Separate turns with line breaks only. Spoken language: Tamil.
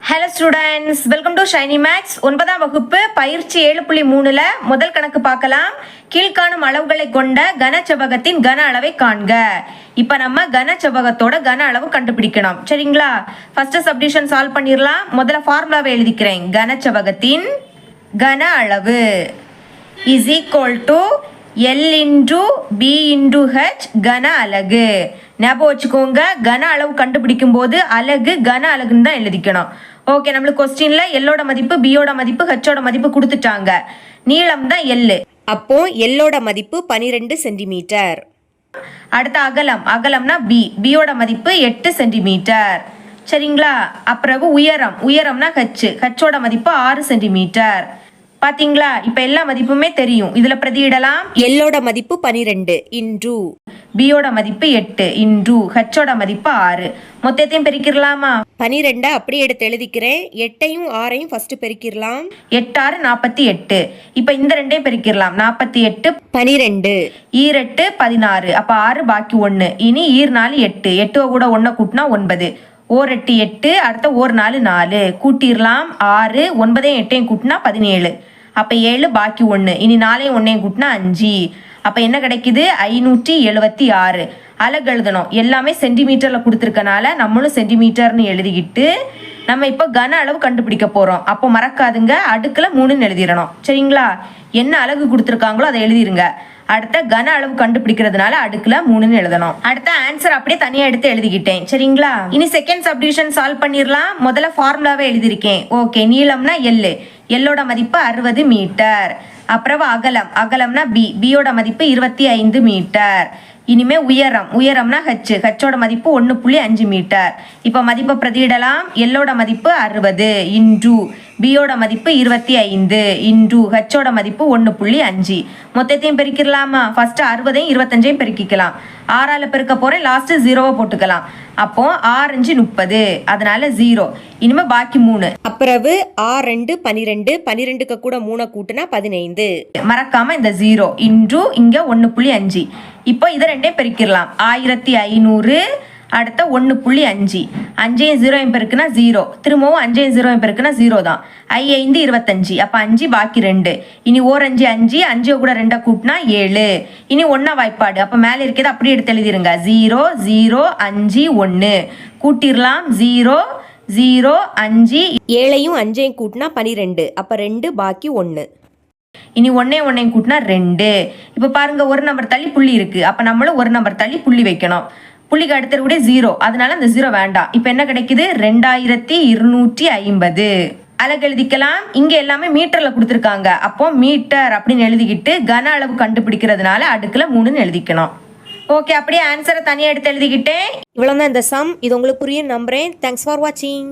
Hello students welcome to Shiny Max ஒன்பதாம் வகுப்பு பயிற்சி ஏழு புள்ளி மூணுல முதல் கணக்கு பார்க்கலாம். கீழ்காணும் அளவுகளை கொண்ட கன செவ்வகத்தின் கன அளவை காண்க. இப்போ நம்ம கனச்செவ்வகத்தோட கன அளவு கண்டுபிடிக்கணும். சரிங்களா? ஃபர்ஸ்ட் சப்டிஷன் சால்வ் பண்ணிடலாம். முதல்ல ஃபார்முலாவை எழுதிக்கிறேன். கனச்செவ்வகத்தின் கன அளவு is equal to L into B into H கன அலகு. ஞாபகம் வச்சுக்கோங்க கன அளவு கண்டுபிடிக்கும் போது அலகு கன அலகுன்னு தான் எழுதிக்கணும். ஓகே நம்மளுக்கு கொஸ்டின்ல எல்லோட மதிப்பு பியோட மதிப்பு ஹெச்சோட மதிப்பு கொடுத்துட்டாங்க. நீளம் தான் எல்லு
அப்போ எல்லோட மதிப்பு பனிரெண்டு சென்டிமீட்டர்.
அடுத்த அகலம். அகலம்னா பி பியோட மதிப்பு எட்டு சென்டிமீட்டர். சரிங்களா? அப்புறம் உயரம். உயரம்னா ஹச் ஹச்சோட மதிப்பு ஆறு சென்டிமீட்டர். பாத்தீங்களா? இப்ப எல்லா மதிப்புமே தெரியும். இதுல பிரதியிடலாம்.
எல்லோட மதிப்பு பனிரெண்டு. இன்டு.
பியோட மதிப்பு எட்டு. இன்டு. ஹச்சோட மதிப்பு ஆறு. மொத்தத்தையும் பெருக்கிடலாமா
பனிரெண்டை அப்படியே எடுத்து எழுதிக்கிறேன். எட்டையும் ஆறையும் ஃபர்ஸ்ட் பெருக்கிடலாம்
எட்டாறு நாற்பத்தி எட்டு. இப்போ இந்த ரெண்டையும் பெருக்கிடலாம் நாற்பத்தி எட்டு
பனிரெண்டு.
ஈரெட்டு பதினாறு. அப்போ ஆறு பாக்கி ஒன்று இனி ஈர் நாலு எட்டு. எட்டு கூட ஒன்றை கூட்டினா ஒன்பது. ஓர் எட்டு எட்டு அடுத்த ஓர் நாலு நாலு. கூட்டிடலாம் ஆறு ஒன்பதையும் எட்டையும் கூட்டினா பதினேழு. அப்போ ஏழு பாக்கி ஒன்று இனி நாலையும் ஒன்றையும் கூட்டினா அஞ்சு. அப்போ என்ன கிடைக்குது? ஐநூற்றி எழுபத்தி ஆறு. அலகு எழுதணும். எல்லாமே சென்டிமீட்டரில் கொடுத்துருக்கனால நம்மளும் சென்டிமீட்டர்னு எழுதிக்கிட்டு நம்ம இப்போ கன அளவு கண்டுபிடிக்க போகிறோம் அப்போ மறக்காதுங்க. அடுக்கில் மூணுன்னு எழுதிடணும். சரிங்களா? என்ன அலகு கொடுத்துருக்காங்களோ அதை எழுதிருங்க. அடுத்த கன அளவு கண்டுபிடிக்கிறதுனால அடுக்குல மூணுன்னு எழுதணும். அடுத்த ஆன்சர் அப்படியே தனியா எடுத்து எழுதிக்கிட்டேன். சரிங்களா? இனி செகண்ட் சப்டிவிஷன் சால்வ் பண்ணிடலாம் முதல்ல ஃபார்முலாவே எழுதியிருக்கேன். ஓகே நீளம்னா எல்லு எல்லோட மதிப்பு அறுபது மீட்டர் அப்புறம் அகலம். அகலம்னா பி பியோட மதிப்பு இருபத்தி ஐந்து மீட்டர் இனிமே உயரம் உயரம்னா ஹச் ஹச்சோட மதிப்பு ஒன்று புள்ளி அஞ்சு மீட்டர். இப்போ மதிப்பை பிரதியிடலாம். எல்லோட மதிப்பு அறுபது இன்டு பியோட மதிப்பு இருபத்தி ஐந்து இன்டு ஹச்சோட மதிப்பு ஒன்று புள்ளி அஞ்சு. மொத்தத்தையும் பெருக்கிடலாமா? ஃபர்ஸ்ட் அறுபதையும் இருபத்தஞ்சையும் பெருக்கிக்கலாம். ஆறால பெருக்க போறேன் லாஸ்ட் ஜீரோவை போட்டுக்கலாம். அப்போ ஆறஞ்சு முப்பது அதனால ஜீரோ இனிமே பாக்கி மூணு.
அப்புறவு ஆறு ரெண்டு பனிரெண்டு பனிரெண்டுக்கு கூட மூணை கூட்டினா பதினைந்து.
மறக்காம இந்த ஜீரோ இன்டு இங்க ஒன்று புள்ளி அஞ்சு. இப்போ இதை ரெண்டே பெருக்கிடலாம். ஆயிரத்தி ஐநூறு அடுத்த ஒன்று புள்ளி அஞ்சு. அஞ்சையும் ஜீரோயும் பெருக்குன்னா ஜீரோ. திரும்பவும் அஞ்சையும் ஜீரோ பெருக்குன்னா ஜீரோ தான். ஐ ஐந்து இருபத்தஞ்சு. அப்போ அஞ்சு பாக்கி ரெண்டு. இனி ஓர் அஞ்சு அஞ்சு. அஞ்சு கூட ரெண்டை கூட்டினா ஏழு. இனி ஒன்றா வாய்ப்பாடு. அப்போ மேலே இருக்கிறது அப்படியே எடுத்து எழுதிருங்க. ஜீரோ ஜீரோ அஞ்சு ஒன்று கூட்டிடலாம். ஜீரோ ஜீரோ அஞ்சு.
ஏழையும் அஞ்சையும் கூட்டினா பனிரெண்டு. அப்போ ரெண்டு பாக்கி ஒன்று
இனி ஒன்னே ஒன்னையும் கூட்டினா ரெண்டு. இப்போ பாருங்கள் ஒரு நம்பர் தள்ளி புள்ளி இருக்குது அப்போ நம்மளும் ஒரு நம்பர் தள்ளி புள்ளி வைக்கணும். புள்ளிக்கு அடுத்தது கூட ஜீரோ அதனால அந்த ஜீரோ வேண்டாம். இப்போ என்ன கிடைக்குது? ரெண்டாயிரத்தி இருநூற்றி ஐம்பது. அழகு எழுதிக்கலாம். இங்க எல்லாமே மீட்டர்ல கொடுத்துருக்காங்க. அப்போ மீட்டர் அப்படின்னு எழுதிக்கிட்டு கன அளவு கண்டுபிடிக்கிறதுனால அடுக்கில் மூணுன்னு எழுதிக்கணும். ஓகே அப்படியே ஆன்சரை தனியாக எடுத்து எழுதிக்கிட்டேன்.
இவ்வளோ தான் இந்த சம் இது உங்களுக்கு புரியும் நம்புறேன். தேங்க்ஸ் ஃபார் வாட்சிங்